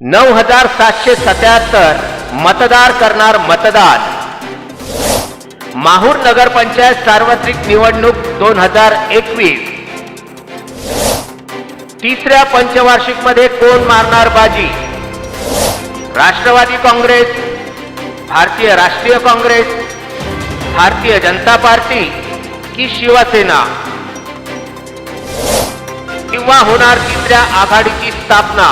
नऊ हजार सातशे सत्याहत्तर मतदार करणार मतदान. माहूर नगरपंचायत सार्वत्रिक निवडणूक दोन हजार एकवीस. तिसऱ्या पंचवार्षिकमध्ये कोण मारणार बाजी? राष्ट्रवादी काँग्रेस भारतीय राष्ट्रीय काँग्रेस भारतीय जनता पार्टी की शिवसेना? किंवा होणार तिसऱ्या आघाडीची स्थापना?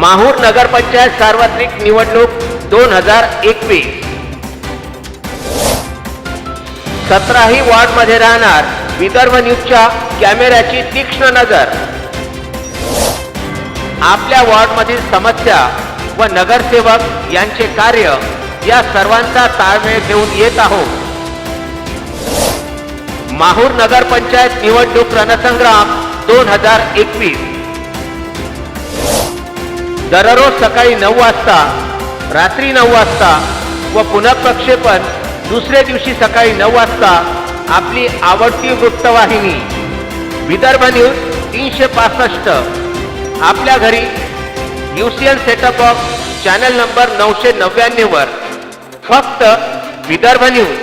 माहूर नगरपंचायत सार्वत्रिक निवडणूक दोन हजार एकवीस. सतराही वॉर्डमध्ये राहणार विदर्भ न्यूजच्या कॅमेऱ्याची तीक्ष्ण नजर. आपल्या वॉर्डमधील समस्या व नगरसेवक यांचे कार्य या सर्वांचा ताळमेळ घेऊन येत आहोत. माहूर नगरपंचायत निवडणूक रणसंग्राम दोन हजार एकवीस. दररोज सकाळी नऊ वाजता रात्री नऊ वाजता व पुनःप्रक्षेपण दुसऱ्या दिवशी सकाळी नऊ वाजता आपली आवडती वृत्तवाहिनी विदर्भ न्यूज तीनशे पासष्ट. आपल्या घरी UCN setup box channel number नऊशे नव्याण्णववर फक्त विदर्भ न्यूज.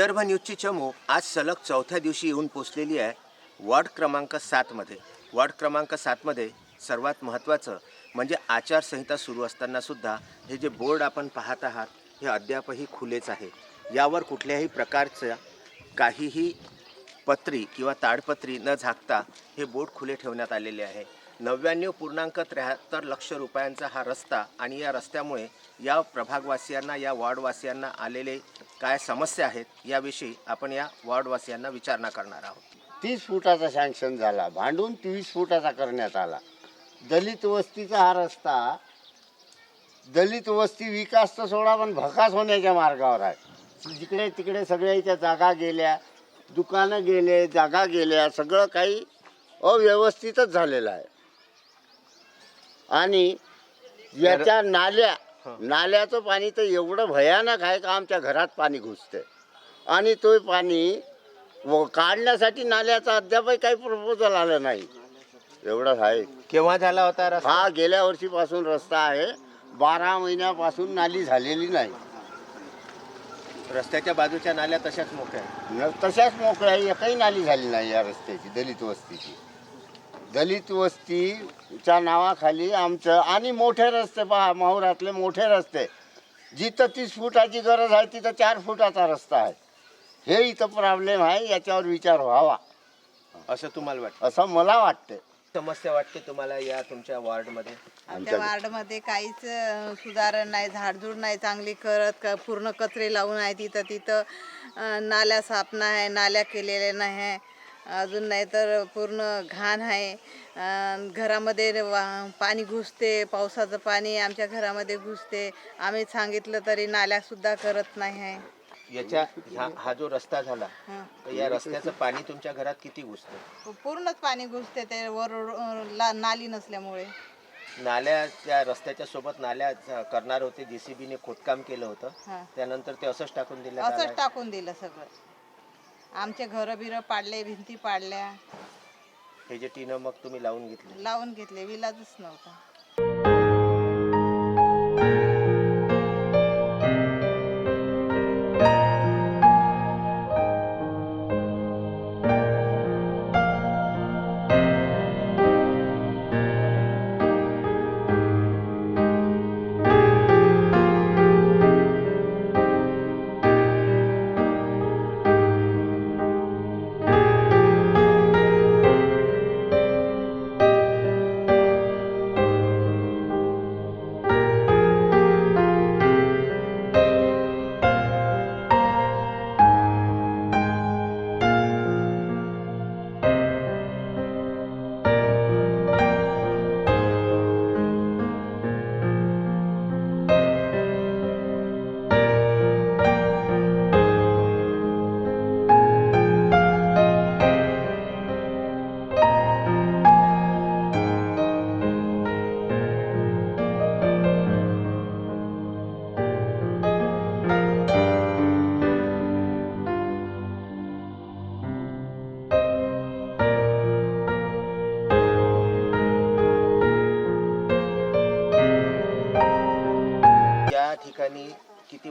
विदर्भ न्यूजची चमू आज सलग चौथ्या दिवशी येऊन पोचलेली आहे. वॉर्ड क्रमांक सातमध्ये वॉर्ड क्रमांक सातमध्ये सर्वात महत्त्वाचं म्हणजे आचारसंहिता सुरू असतानासुद्धा हे जे बोर्ड आपण पाहत आहात हे अद्यापही खुलेच आहे. यावर कुठल्याही प्रकारचं काहीही पत्री किंवा ताडपत्री न झाकता हे बोर्ड खुले ठेवण्यात आलेले आहे. नव्याण्णव पूर्णांक त्र्याहत्तर लक्ष रुपयांचा हा रस्ता आणि या रस्त्यामुळे या प्रभागवासियांना या वॉर्डवासियांना आलेले काय समस्या आहेत याविषयी आपण या वॉर्डवासियांना विचारणा करणार आहोत. तीस फुटाचा सँक्शन झाला. भांडून तीस फुटाचा करण्यात आला. दलित वस्तीचा हा रस्ता दलित वस्ती विकास तर सोडा पण भकास होण्याच्या मार्गावर आहे. जिकडे तिकडे सगळ्याच्या जागा गेल्या दुकानं गेले जागा गेल्या सगळं काही अव्यवस्थितच झालेलं आहे. आणि याच्या नाल्या नाल्याचं पाणी तर एवढं भयानक आहे का आमच्या घरात पाणी घुसते आणि तो पाणी व काढण्यासाठी नाल्याचा अद्यापही काही प्रपोजल आलं नाही. एवढंच आहे. केव्हा झाला होता रस्ता? हा गेल्या वर्षीपासून रस्ता आहे. बारा महिन्यापासून नाली झालेली नाही. रस्त्याच्या बाजूच्या नाल्या तशाच मोठ्या आहेत. न- तशाच मोकळ्या एकही नाली झाली नाही या रस्त्याची दलित वस्तीची. दलित वस्तीच्या नावाखाली आमचं आणि मोठे रस्ते पहा माहुरातले मोठे रस्ते. जिथं तीस फुटाची गरज आहे तिथं चार फुटाचा रस्ता आहे. हे इथं प्रॉब्लेम आहे याच्यावर विचार व्हावा. असं तुम्हाला वाटतं? असं मला वाटतं समस्या वाटते तुम्हाला या तुमच्या वॉर्डमध्ये? आमच्या- वार्डमध्ये काहीच अं, सुधारण नाही झाडझूड नाही चांगली करत का पूर्ण कचरे लावून आहे तिथं तिथं अं, नाल्या साफ नाही आहे नाल्या केलेल्या नाही. आहे अजून नाही तर पूर्ण घाण आहे. घरामध्ये वा- पाणी घुसते पावसाचं पाणी आमच्या घरामध्ये घुसते. आम्ही सांगितलं तरी नाल्यासुद्धा करत नाही आहे. याच्या ह्या हा जो रस्ता झाला हं. तर या रस्त्याचं पाणी तुमच्या घरात किती घुसतं? पूर्णच पाणी घुसते. ते वर ला- नाली नसल्यामुळे. नाल्या त्या रस्त्याच्या सोबत नाल्या करणार होते. जेसीबीने खोदकाम केलं होतं. हां. त्यानंतर ते असंच टाकून दिलं असंच टाकून दिलं सगळं. आमचे घरं बिरं पाडले भिंती पाडल्या. हे जे टीनं मग तुम्ही लावून घेतले? लावून घेतले विलाजच नव्हता.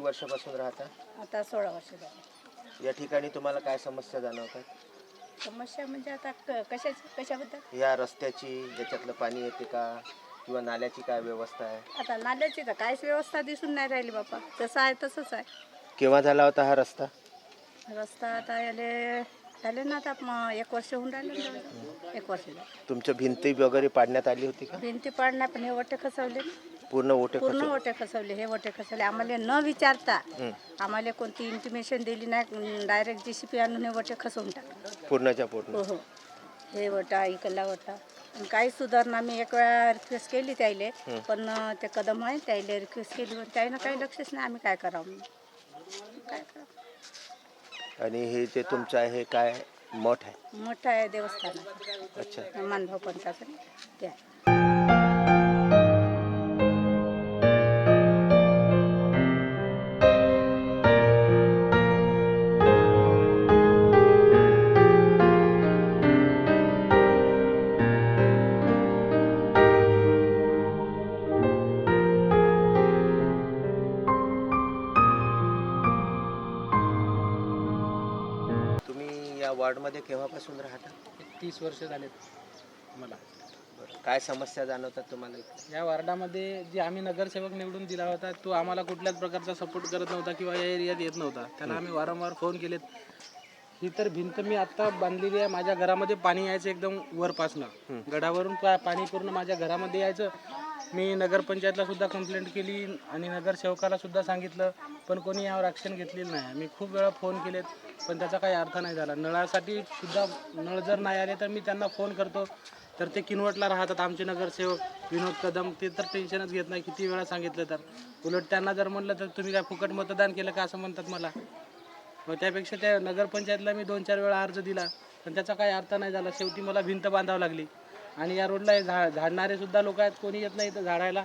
वर्षापासून राहता? आता सोळा वर्ष झाली. या ठिकाणी तुम्हाला काय समस्या जाणवतात? समस्या म्हणजे आता क कशाची कशाबद्दल? या रस्त्याची याच्यातलं पाणी येते का? किंवा नाल्याची काय व्यवस्था आहे? आता नाल्याची तर काहीच व्यवस्था दिसून नाही राहिली बापा. जसं आहे तसंच आहे. केव्हा झाला होता हा रस्ता? रस्ता आता याले झाले ना आता मग एक वर्ष होऊन राहिले ना जवळजवळ. एक वर्ष झालं. तुमच्या भिंती वगैरे पाडण्यात आली होती का? भिंती पाडणार पण हे वटे खसवले पूर्ण ओटे पूर्ण खचून? वटे खसवले हे वटे खसवले. आम्हाला न विचारता हं. आम्हाला कोणती इंटिमेशन दिली नाही डायरेक्ट जी सी पी आणून हे वटे खसवून टाकले. पूर्णच्या पूर्ण. हो हो. हे वटा इकडला वटा आणि काही सुधारणा मी एक वेळा रिक्वेस्ट केली त्याईले पण ते कदम आहे त्याईले रिक्वेस्ट केली पण त्याईनं काही लक्षच नाही आम्ही काय करावं म्हणून. काय करावं? आणि हे जे तुमचं आहे हे काय मठ आहे? मोठं आहे देवस्थान. अच्छा. मानभाव पंथाचं ते वॉर्डमध्ये केव्हापासून राहता? तीस वर्ष झालेत मला. बरं. काय समस्या जाणवतात तुम्हाला इथे? या वार्डामध्ये जे आम्ही नगरसेवक निवडून दिला होता तो आम्हाला कुठल्याच प्रकारचा सपोर्ट करत नव्हता किंवा या एरियात येत नव्हता. त्याला आम्ही वारंवार फोन केलेत. ही तर भिंत मी आत्ता बांधलेली आहे. माझ्या घरामध्ये पाणी यायचं एकदम वरपासनं. गडावरून पा पाणी पूर्ण माझ्या घरामध्ये यायचं. मी नगरपंचायतला सुद्धा कंप्लेंट केली आणि नगरसेवकाला सुद्धा सांगितलं पण कोणी यावर ॲक्शन घेतलेलं नाही. मी खूप वेळा फोन केलेत. पण त्याचा काही अर्थ नाही झाला. नळासाठी सुद्धा नळ जर नाही आले तर मी त्यांना फोन करतो. तर ते किनवटला राहतात आमचे नगरसेवक विनोद कदम. ते तर टेन्शनच घेत नाही किती वेळा सांगितलं तर. उलट त्यांना जर म्हणलं तर तुम्ही काय फुकट मतदान केलं का असं म्हणतात मला. मग त्यापेक्षा त्या नगरपंचायतला मी दोन चार वेळा अर्ज दिला. पण त्याचा काही अर्थ नाही झाला. शेवटी मला भिंत बांधावं लागली. आणि या रोडला हे झा झाडणारे सुद्धा लोक आहेत. कोणी येत नाही इथं झाडायला.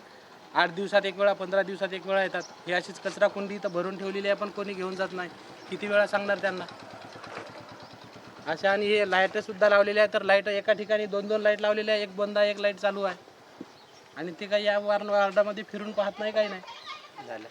आठ दिवसात एक वेळा पंधरा दिवसात एक वेळा येतात. ही अशीच कचराकुंडी इथं भरून ठेवलेली आहे पण कोणी घेऊन जात नाही. किती वेळा सांगणार त्यांना? अशा आणि हे लाइट सुद्धा लावलेले आहे तर लाइट एका ठिकाणी दोन दोन लाइट लावलेले आहे एक बंद आहे एक लाइट चालू आहे. आणि ते काही या वार वार्डामध्ये फिरून पाहत नाही काही नाही. झालं.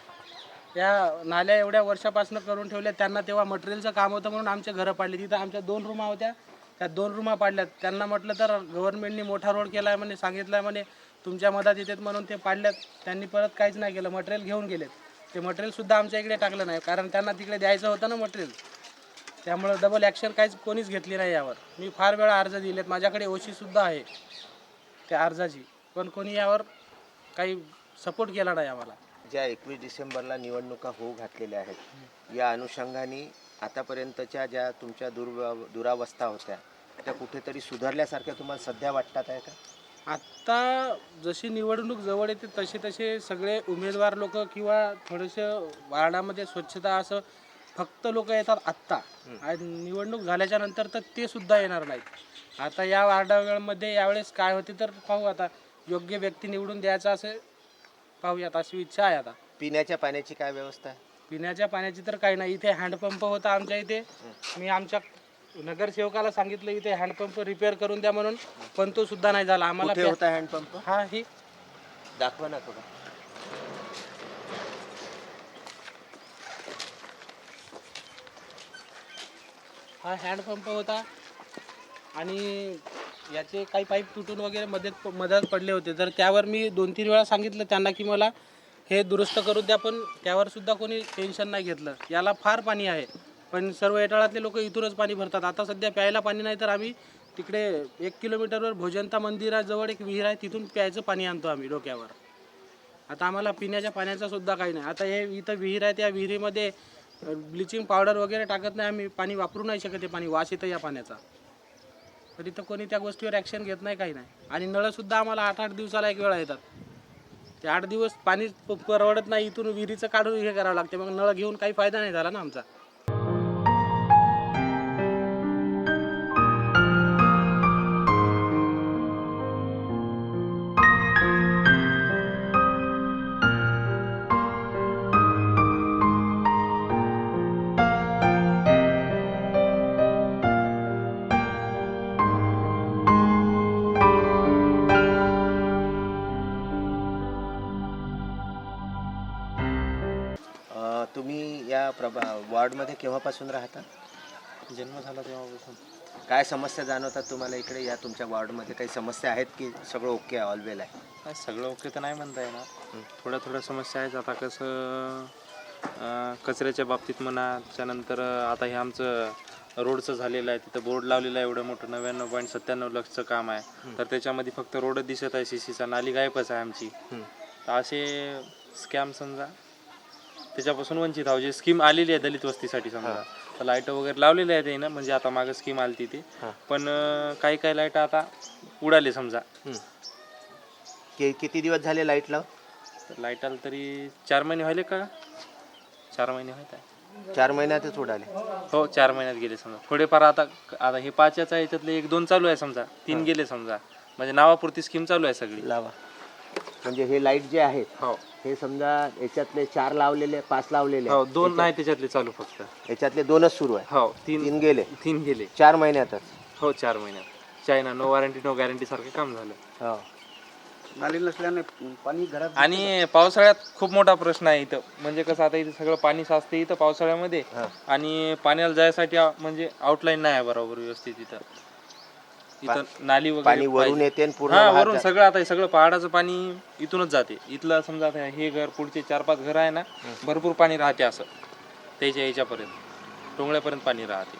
या नाल्या एवढ्या वर्षापासून करून ठेवल्या त्यांना तेव्हा मटेरियलचं काम होतं म्हणून आमचे घरं पाडली. तिथं आमच्या दोन रूमा होत्या. त्या दोन रूमा पाडल्यात. त्यांना म्हटलं तर गव्हर्नमेंटने मोठा रोड केला आहे म्हणे सांगितलं आहे म्हणे तुमच्या मधात येतात म्हणून ते पाडल्यात. त्यांनी परत काहीच नाही केलं मटेरियल घेऊन गेलेत. ते मटेरियलसुद्धा आमच्या इकडे टाकलं नाही. कारण त्यांना तिकडे द्यायचं होतं ना मटेरियल त्यामुळं डबल ॲक्शन काहीच कोणीच घेतली नाही यावर. मी फार वेळा अर्ज दिलेत. माझ्याकडे ओशीसुद्धा आहे त्या अर्जाची. पण कोणी यावर काही सपोर्ट केला नाही आम्हाला. ज्या एकवीस डिसेंबरला निवडणुका होऊ घातलेल्या आहेत या अनुषंगाने आतापर्यंतच्या ज्या तुमच्या दुर्व दुरावस्था होत्या त्या कुठेतरी सुधारल्यासारख्या तुम्हाला सध्या वाटतात आहे का? आत्ता जशी निवडणूक जवळ येते तसे तसे सगळे उमेदवार लोक किंवा थोडंसं वार्डामध्ये स्वच्छता असं फक्त लोक येतात आत्ता. आणि निवडणूक झाल्याच्यानंतर तर ते सुद्धा येणार नाहीत. आता या वार्डामध्ये यावेळेस काय होते तर पाहू आता. योग्य व्यक्ती निवडून द्यायचा असं पाहूयात अशी इच्छा आहे आता. पिण्याच्या पाण्याची काय व्यवस्था आहे? पिण्याच्या पाण्याची तर काही नाही. इथे हँडपंप होता आमच्या इथे. मी आमच्या नगरसेवकाला सांगितलं इथे हँडपंप रिपेअर करून द्या म्हणून पण तो सुद्धा नाही झाला. आम्हाला कुठे होता हँडपंप? हा ही दाखवा ना थोडा. हा हँडपंप होता आणि याचे काही पाईप तुटून वगैरे मध्येच मधात पडले होते. तर त्यावर मी दोन तीन वेळा सांगितलं त्यांना की मला हे दुरुस्त करून द्या पण त्यावर सुद्धा कोणी टेन्शन नाही घेतलं. याला फार पाणी आहे. पण सर्व एटाळातले लोक इथूनच पाणी भरतात. आता सध्या प्यायला पाणी नाही तर आम्ही तिकडे एक किलोमीटरवर भोजनता मंदिराजवळ एक विहीर आहे तिथून प्यायचं पाणी आणतो आम्ही डोक्यावर. आता आम्हाला पिण्याच्या पाण्याचा सुद्धा काही नाही. आता हे इथं विहीर आहे त्या विहिरीमध्ये ब्लिचिंग पावडर वगैरे टाकत नाही आम्ही. पाणी वापरू नाही शकत ते पाणी. वास येतं या पाण्याचा. तर इथं कोणी त्या गोष्टीवर ॲक्शन घेत नाही काही नाही. आणि नळसुद्धा आम्हाला आठ आठ दिवसाला एक वेळा येतात. ते आठ दिवस पाणी परवडत नाही. इथून विहिरीचं काढून हे करावं लागते. मग नळ घेऊन काही फायदा नाही झाला ना आमचा. प्रभा वॉर्डमध्ये केव्हापासून राहता जन्म झाला तेव्हापासून. काय समस्या जाणवतात तुम्हाला इकडे? या तुमच्या वॉर्डमध्ये काही समस्या आहेत की सगळं ओके आहे ऑलवेल आहे? नाही सगळं ओके तर नाही म्हणता येणार. थोड्या थोड्या समस्या आहेत. आता कसं अं, कचऱ्याच्या बाबतीत म्हणा त्यानंतर आता हे आमचं रोडचं झालेलं आहे. तिथं बोर्ड लावलेलं आहे एवढं मोठं नव्याण्णव पॉईंट सत्त्याण्णव लक्षचं काम आहे. तर त्याच्यामध्ये फक्त रोडच दिसत आहे सी सीचा नाली गायबच आहे आमची. तर असे स्कॅम समजा त्याच्यापासून वंचित आहोत जे स्कीम आलेली आहे दलित वस्तीसाठी समजा. तर लाइट वगैरे लावलेले आहेत ना म्हणजे आता मागं स्कीम आली तिथे पण अं, काही काही लाइट आता उडाले समजा. कि किती दिवस झाले लाइट लाव लाइट आलं तरी चार महिने व्हायले का? चार महिने व्हायत आहे. चार महिन्यातच उडाले. हो चार महिन्यात गेले समजा. थोडेफार आता आता हे पाचच आहे याच्यातले एक दोन चालू आहे समजा. तीन गेले समजा. म्हणजे नावापुरती स्कीम चालू आहे सगळी. लावा. म्हणजे हे लाइट जे आहेत हो. हे समजा याच्यातले चार लावलेले पाच लावलेले हो. दोन नाही त्याच्यातले चालू फक्त. याच्यातले दोनच सुरू आहे. हो तीन तीन गेले. तीन गेले. चार महिन्यातच. हो चार महिन्यात. China no warranty no guarantee सारखं काम झालं. हो. नाली नसल्याने पाणी घरात आणि पावसाळ्यात खूप मोठा प्रश्न आहे इथं. म्हणजे कसं आता इथं सगळं पाणी साचते इथं पावसाळ्यामध्ये. आणि पाण्याला जायसाठी आ- म्हणजे आउटलाईन नाही आहे बरोबर व्यवस्थित इथं. इथं नाली वगैरे पाणी वरून पाहिजे. येते आणि पूर्ण हा वाहत वरून जाते. सगळं आता हे सगळं पहाडाचं पाणी इथूनच जाते. इथलं समजा आता हे घर पुढचे चार पाच घर आहे ना भरपूर पाणी राहते असं. त्याच्या याच्यापर्यंत टोंगळ्यापर्यंत पाणी राहते.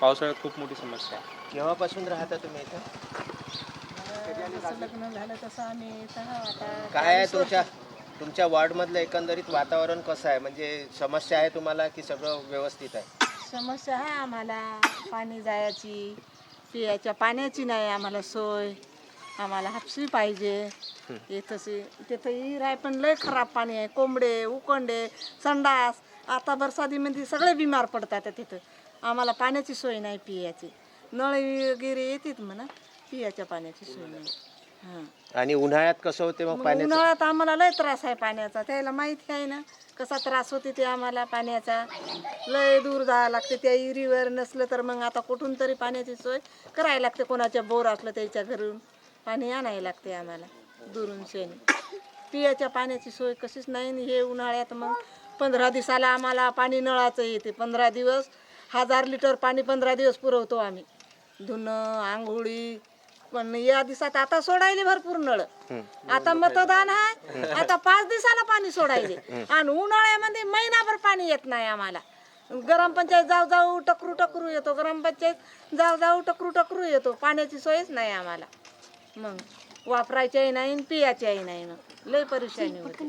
पावसाळ्यात खूप मोठी समस्या आहे. केव्हापासून राहता तुम्ही इथं? लग्न झालं तसं आम्ही इथं आता काय आहे तुमच्या तुमच्या वॉर्डमधलं एकंदरीत वातावरण कसं आहे? म्हणजे समस्या आहे तुम्हाला की सगळं व्यवस्थित आहे? समस्या आहे आम्हाला पाणी जायची. पियाच्या पाण्याची नाही आम्हाला सोय. आम्हाला हापसी पाहिजे. इथंच तिथं हिर आहे पण लय खराब पाणी आहे. कोंबडे उकंडे संडास. आता बरसातीमध्ये सगळे बिमार पडतात तिथं. आम्हाला पाण्याची सोय नाही पियाची. नळ वगैरे येतात म्हणा पियाच्या पाण्याची सोय नाही. हां. आणि उन्हाळ्यात कसं होते मग मग पाण्याचं? उन्हाळ्यात आम्हाला लय त्रास आहे पाण्याचा. त्याला माहिती आहे ना. कसा त्रास होते ते आम्हाला पाण्याचा? लय दूर जावं लागते त्या इरीवर नसलं तर मग आता कुठून तरी पाण्याची सोय करायला लागते कोणाच्या बोर असलं त्याच्या घरून. पाणी आणायला लागते आम्हाला दुरून शेणी. पियाच्या पाण्याची सोय कशीच नाही हे उन्हाळ्यात मग पंधरा दिवसाला आम्हाला पाणी नळाचं येते पंधरा दिवस हजार लिटर पाणी पंधरा दिवस पुरवतो आम्ही. धुणं आंघोळी पण या दिवसात आता सोडायले भरपूर नळ. आता मतदान आहे आता पाच दिवसाला पाणी सोडायले. आणि उन्हाळ्यामध्ये महिनाभर पाणी येत नाही आम्हाला. ग्रामपंचायत जाऊ जाऊ टकरू टकरू येतो. ग्रामपंचायत जाऊ जाऊ टकरू टकरू येतो. पाण्याची सोयच नाही आम्हाला. मग वापरायच्याही नाही आणि पियाच्याही नाही मग. लय परेशानी होते.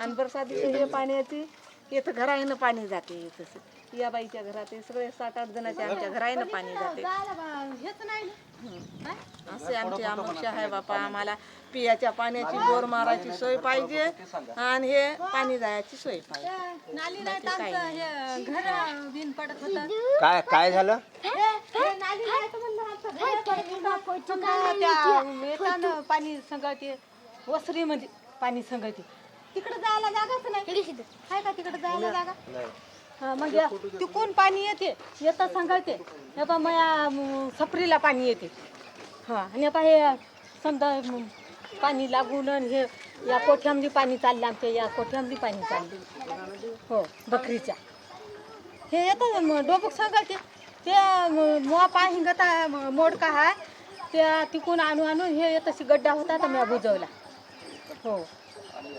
आणि बरसातीचे हे पाण्याची इथं घराईनं पाणी जाते इथं या बाईच्या घरात हे सगळे सात आठ जणांच्या आमच्या घराईनं पाणी जाते. असे आमची अपेक्षा आहे बापा आम्हाला पियाच्या पाण्याची बोर मारायची सोय पाहिजे आणि हे पाणी जायची सोय पाहिजे. नाली नाही तर आमचं हे घर बिन पडत होतं. काय काय झालं? हे नाली नाही तर म्हणलं आमचं घर पडत होतं. समजा त्या येताना पाणी वसरीमध्ये पाणी संगते तिकडे जायला जागाच नाही. आहे का तिकडे जायला जागा? हा, मग या- तिकून पाणी येते. येता सांगायचे हे पा मया म, सफरीला पाणी येते. हा आणि आता हे समजा म, पाणी लागून आणि हे या कोठ्यामध्ये पाणी चाललं आमच्या या कोठ्यामध्ये पाणी चाललं. हो बकरीच्या. हे येतं म- डोबक सांगायचे. ते मोहा पाणी गता मोडका हा. त्या तिकून आणू आणून हे तशी गड्डा होता तर मी बुजवला. हो.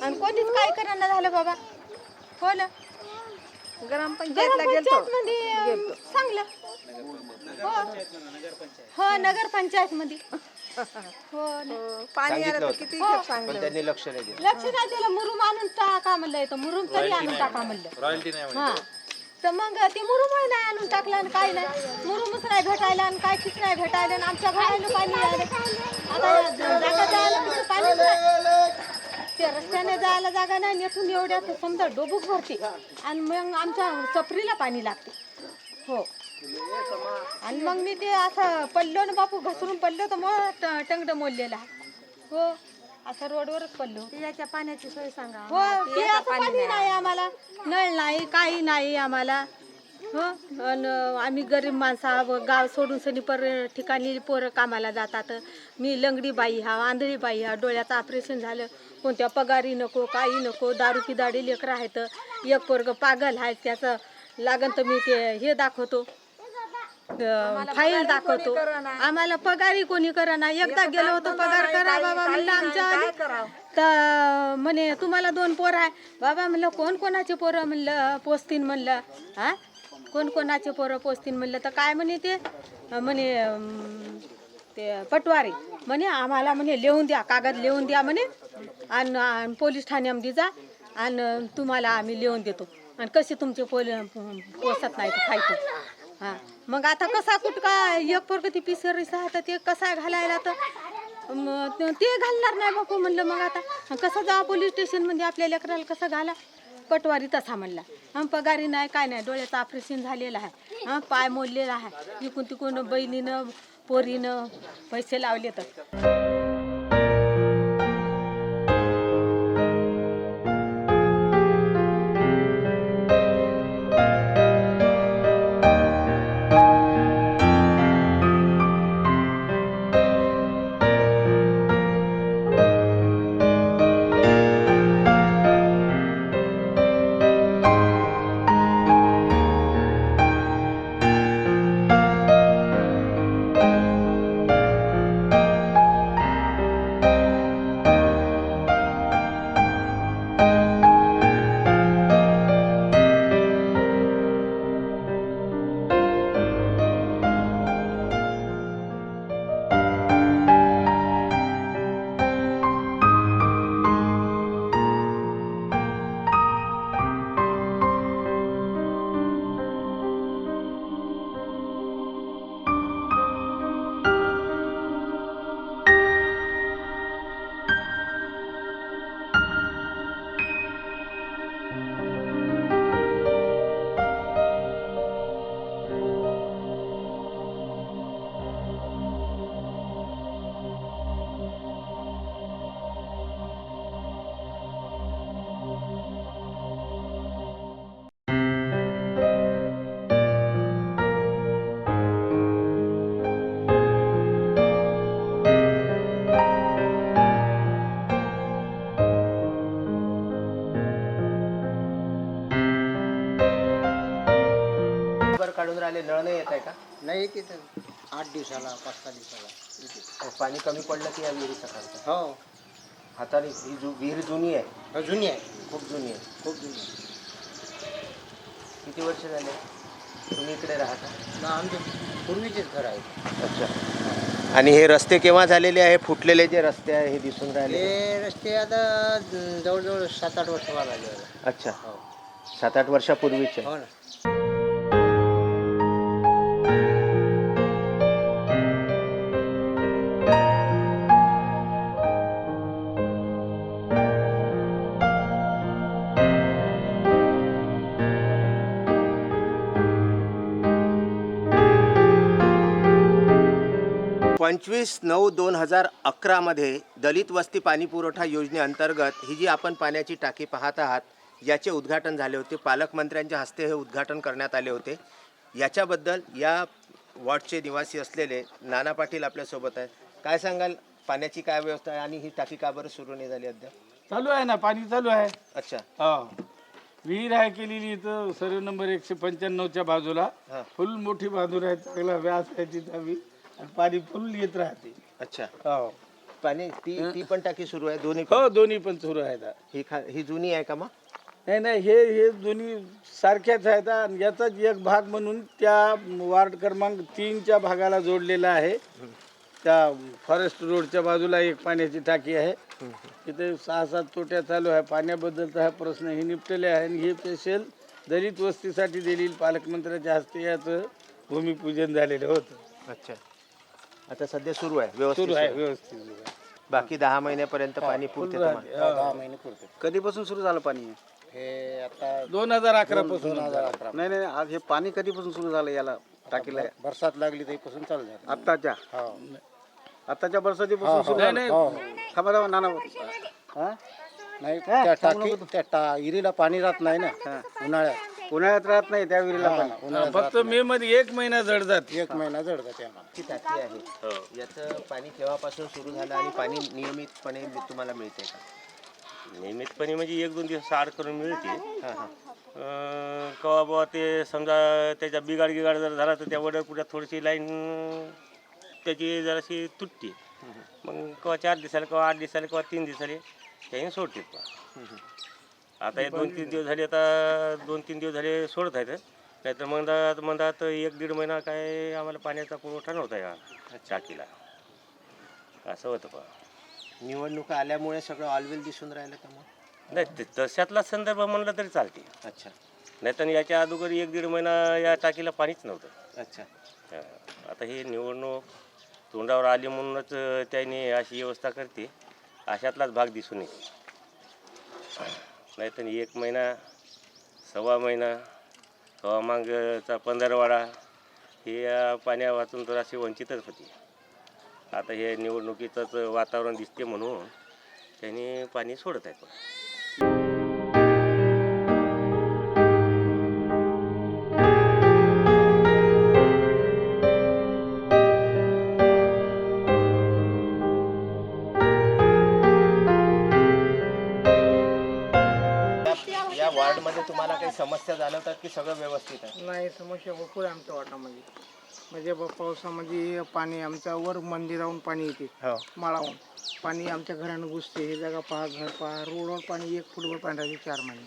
आणि कोणीच काय करायला झालं बाबा? हो ना? ग्रामपंचायतला गेलतो. मध्ये चांगलं. हो. हो नगरपंचायत मध्ये हो ना. पाणी आलं तर. किती हो. खेप पण सांगलं त्यांनी लक्ष नाही दिलं. लक्ष नाही दिलं मुरुम आणून टाका म्हणलं इथं? मुरुम तरी आणून टाका म्हणलं. रॉयल्टी नाही हा. तर मग ते मुरुमही नाही आणून टाकलं आणि काही नाही. मुरुमच नाही भेटायला आणि काय किच नाही भेटायला आणि आमच्या घराला पाणी आलं. आता या जागा जायला तिथं पाणीच नाही. ते रस्त्याने जायला जागा नाही आणि येथून एवढ्यात समजा डोबूक भरते. आणि मग आमच्या सफरीला पाणी लागते. हो. आणि मग मी ते असं पडलो ना बापू घसरून पडलो तर मग टंगड मोडलेला. हो. असं रोडवरच पडलो पियाच्या पाण्याची सोय सांगा. हो पियाचं पाणी नाही आम्हाला. नळ नाही काही नाही आम्हाला. हो? आणि आम्ही गरीब माणसं आहो, गाव सोडून सनी पर ठिकाणी पोरं कामाला जातात. मी लंगडी बाई हा आंधळी बाई हा डोळ्याचं ऑपरेशन झालं. कोणत्या पगारी नको काही नको दारू पिदाडी लेकरं आहेत. एक पोरग पागल आहे त्याचं लागन तर मी ते हे दाखवतो. फाईल दाखवतो. आम्हाला पगारही कोणी करा ना एकदा गेलो होतो पगार करा बाबा म्हणलं आमच्या. तर म्हणे तुम्हाला दोन पोरं आहे. बाबा म्हणलं कोण कोणाचे पोरं? म्हणलं पोचतीन म्हणलं हा? कोण कोणाचे पोरं पोचतील म्हणलं तर काय म्हणे ते? म्हणे ते पटवारी. म्हणे आम्हाला म्हणे लिहून द्या कागद लिहून द्या म्हणे. आणि पोलीस ठाण्यामध्ये जा. आणि तुम्हाला आम्ही लिहून देतो. आणि कसे तुमचे पोल पोसत नाही खायचे हां. मग आता कसा कुठं एक पोरग ती पिसरीस आहे तर ते कसा घालायला तर? मग ते- घालणार नाही बापू म्हणलं मग आता. कसं जा पोलीस स्टेशनमध्ये आपल्या लेकराला कसं घाला? पटवारी तसा म्हणला. हा पगारी नाही काय नाही डोळ्याचं ऑपरेशन झालेलं आहे. हा पाय मोडलेला आहे. इकून तिकून बहिणीनं पोरीनं पैसे लावले तर बरं काढून राहिले नळ नाही येत आहे का? नाही की आठ दिवसाला पाच सहा दिवसाला पाणी कमी पडलं की या विहिरी सकाळचं? हो. हाताने ही जु विहीर जुनी आहे? जुनी आहे. खूप जुनी आहे. खूप जुनी आहे. किती वर्ष झाले? तुम्ही इकडे राहता? ना आमचे पूर्वीचेच घर आहे अच्छा. आणि हे रस्ते केव्हा झालेले आहे? फुटलेले जे रस्ते आहे हे दिसून राहिले? हे रस्ते आता जवळजवळ सात आठ वर्ष व्हायला लागले आता. अच्छा सात आठ वर्षापूर्वीचे. हो ना. पंचवीस नऊ दोन हजार अकरामध्ये दलित वस्ती पाणी पुरवठा योजनेअंतर्गत ही जी आपण पाण्याची टाकी पाहत आहात याचे उद्घाटन झाले होते. पालकमंत्र्यांच्या हस्ते हे उद्घाटन करण्यात आले होते. याच्याबद्दल या वॉर्डचे निवासी असलेले नाना पाटील आपल्यासोबत आहेत. काय सांगाल? पाण्याची काय व्यवस्था आहे आणि ही टाकी का बरं सुरू नाही झाली अद्याप? चालू आहे ना पाणी चालू आहे. अच्छा. हा. विहीर आहे केलेली इथं सर्व नंबर एकशे पंच्याण्णवच्या बाजूला. हा. फुल मोठी बाजू आहे चांगला व्यास आहे तिथं आम्ही. आणि पाणी फुल येत राहते. अच्छा. हो. पाणी ती ती पण टाकी सुरू आहे दोन्ही हो दोन्ही पण सुरू आहेत. ही खा ही जुनी आहे का मग? नाही नाही हे हे दोन्ही सारख्याच आहेत आणि याचाच एक भाग म्हणून त्या वार्ड क्रमांक तीनच्या भागाला जोडलेला आहे. त्या फॉरेस्ट रोडच्या बाजूला एक पाण्याची टाकी आहे. तिथे सहा सात तोट्या चालू आहे. पाण्याबद्दलचा हा प्रश्न हे निपटले आहे आणि हे स्पेशल दलित वस्तीसाठी दिलेली पालकमंत्र्याच्या हस्ते याचं भूमिपूजन झालेलं होतं. अच्छा. आता सध्या सुरू आहे व्यवस्थित सुरू आहे सुरू व्यवस्थित सुरू आहे. बाकी दहा महिन्यापर्यंत पाणी पुरते तुम्हाला. हा. दहा महिने पुरते. कधीपासून सुरू झालं पाणी हे? आता दोन हजार अकरा. पासून नाही नाही आज हे पाणी कधीपासून सुरू झालं याला टाकीला? बरसात लागली तेपासून चालू झालं. आत्ताच्या? हो. आत्ताच्या बरसातीपासून सुरू नाही झालं. नाही थांबा थांबा नाना हा? नाही त्या टाकी त्या टा इरीला पाणी राहत नाही ना उन्हाळ्यात. उन्हाळ्यात राहत नाही त्या विहिरीला पाणी. फक्त मे मध्ये एक महिना जडतात एक महिना जड जाते आम्हाला. ची टाकी आहे. याचं पाणी केव्हापासून सुरू झालं आणि पाणी नियमितपणे तुम्हाला मिळते का? नियमितपणे म्हणजे एक दोन दिवस आड करून मिळते. हां हां. अं, कवा बुवा ते समजा त्याच्या बिगाड गिगाड जर झाला तर त्या वडरपुऱ्यात थोडीशी लाईन त्याची जराशी तुटते. मग कवा चार दिसायला कवा आठ दिसायला कवा तीन दिसायला त्याने सोडते आता हे दोन तीन दिवस झाले आता दोन तीन दिवस झाले सोडत आहेत. नाहीतर मंदात मंदात एक दीड महिना काय आम्हाला पाण्याचा पुरवठा नव्हता या टाकीला असं होतं पा निवडणुका आल्यामुळे सगळं ऑलवेल दिसून राहिलं का मग? नाही ते तशातला संदर्भ म्हणलं तरी चालते अच्छा. नाही तर याच्या अगोदर एक दीड महिना या टाकीला पाणीच नव्हतं. अच्छा. आता ही निवडणूक तोंडावर आली म्हणूनच अं, त्यांनी अशी व्यवस्था करते. अशातलाच भाग दिसून येते नाहीतर एक महिना सव्वा महिना सव्वा मागचा पंधरवाडा हे या पाण्या वाचून तर अशी वंचितच होते. आता हे निवडणुकीचंच वातावरण दिसते म्हणून त्यांनी पाणी सोडत आहेत. वॉर्डमध्ये तुम्हाला काही समस्या जाणवतात की सगळं व्यवस्थित आहे? नाही समस्या भरपूर आहे आमच्या वाटामध्ये म्हणजे ब- पावसामध्ये पाणी आमच्या वर मंदिराहून पाणी येते हो. माळाहून पाणी आमच्या घरानं घुसते हे जागा पहा घर पहा. रोडवर पाणी एक फुटभर पाणी राहते चार महिने.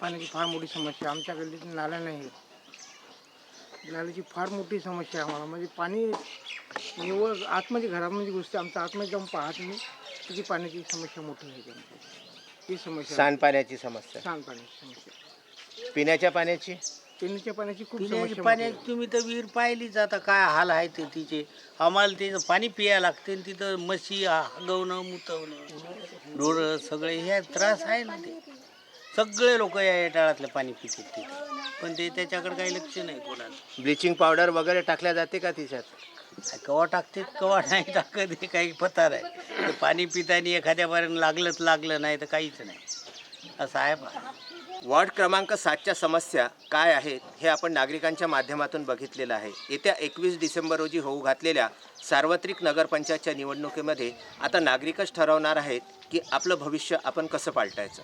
पाण्याची फार मोठी समस्या. आहे. आमच्या गल्लीत नाल्या नाही आहेत. नाल्याची फार मोठी समस्या आहे आम्हाला. म्हणजे पाणी निवळ आतमध्ये घरामध्ये घुसते. आमच्या आतमध्ये जाऊन पाहत नाही. त्याची पाण्याची समस्या मोठी आहे आमची. ही समस्या सांडपाण्याची समस्या. सांडपाण्याची समस्या. पिण्याच्या पाण्याची? पिण्याच्या पाण्याची खूप पिण्याची समस्या मोठी पाणी आहे. तुम्ही तर विहीर पाहिलीच आता काय हाल आहे ते तिचे? आम्हाला तिचं पाणी पिया लागते आणि तिथं म्हशी हगवणं मुतवणं ढोरं सगळे हे त्रास आहे ना ते. सगळे लोक या टाळातलं पाणी पितात तिथे. पण ते त्याच्याकडे काही लक्ष नाही कोणाला ब्लिचिंग पावडर वगैरे टाकल्या जाते का तिच्यात? कवा टाकते कवा नाही टाकत हे काही पतार नाही. ते पाणी पितानी एखाद्यापर्यंत लागलंच लागलं नाही तर काहीच नाही. असं आहे पहा वॉर्ड क्रमांक सातच्या समस्या काय आहेत हे आपण नागरिकांच्या माध्यमातून बघितलेलं आहे. येत्या एकवीस डिसेंबर रोजी होऊ घातलेल्या सार्वत्रिक नगरपंचायतच्या निवडणुकीमध्ये आता नागरिकच ठरवणार आहेत की आपलं भविष्य आपण कसं पालटायचं.